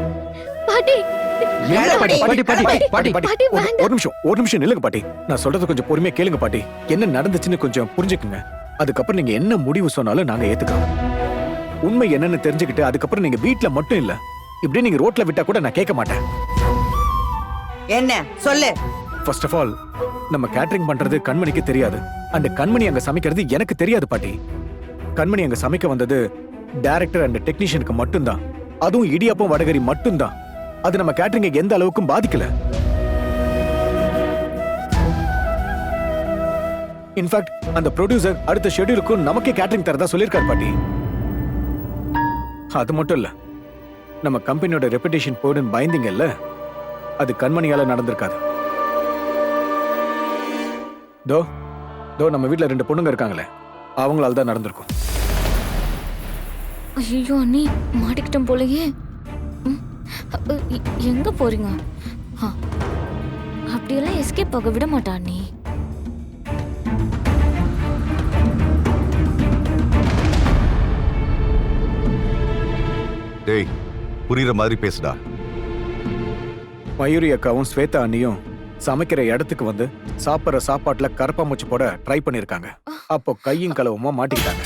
பாட்டி. பாட்டி என்ன பாட்டி, பாட்டி, பாட்டி, பாட்டி, பாட்டி, பாட்டி, பாட்டி ஒரு- நிமிஷம் ஒரு நிமிஷம் நில்லுங்க பாட்டி. நான் சொல்றத கொஞ்சம் பொறுமையா கேளுங்க பாட்டி. என்ன நடந்துச்சுன்னு கொஞ்சம் புரிஞ்சுக்குங்க. அதுக்கப்புறம் நீங்க என்ன முடிவு சொன்னாலும் நாங்க ஏத்துக்கிறோம். உண்மை என்னன்னு தெரிஞ்சுக்கிட்டு அதுக்கப்புறம் நீங்க வீட்ல மட்டும் இல்ல. இப்படி நீங்க ரோட்ல விட்டா கூட நான் கேட்க மாட்டேன். என்ன? சொல்லு. ஃபர்ஸ்ட் ஆஃப் ஆல் நம்ம கேட்டரிங் பண்றது கண்மணிக்கு தெரியாது. அந்த கண்மணி அங்க சமைக்கிறது எனக்கு தெரியாது பாட்டி. கண்மணி அங்க சமைக்க வந்தது டைரக்டர் அண்ட் டெக்னீஷியனுக்கு மட்டும்தான். அதுவும் இடியாப்பம் வடகரி மட்டும்தான். அது நம்ம கேட்டரிங்க எந்த அளவுக்கும் பாதிக்கல. இன்ஃபேக்ட் அந்த ப்ரொடியூசர் அடுத்த ஷெட்யூலுக்கும் நமக்கே கேட்டரிங் தரதா சொல்லியிருக்காரு பாட்டி. அது மட்டும் இல்ல நம்ம கம்பெனியோட ரெப்புடேஷன் போயிடுன்னு பயந்தீங்கல்ல அது கண்மணியால நடந்திருக்காது. தோ தோ நம்ம வீட்டில் ரெண்டு பொண்ணுங்க இருக்காங்களே அவங்களால தான் நடந்திருக்கும். ஐயோ அண்ணி மாட்டிக்கிட்டோம் போலயே. எங்க போறீங்க? ஆ, அப்படியெல்லாம் எஸ்கேப் ஆக விட மாட்டா அண்ணி. டேய் புரியுற மாதிரி பேசுடா. மயூரி அக்காவும் ஸ்வேதா அண்ணியும் சமைக்கிற இடத்துக்கு வந்து சாப்பிட்ற சாப்பாட்டுல கரப்பாம்பூச்சி போட ட்ரை பண்ணிருக்காங்க. அப்போ கையும் களவுமா மாட்டிக்கிட்டாங்க.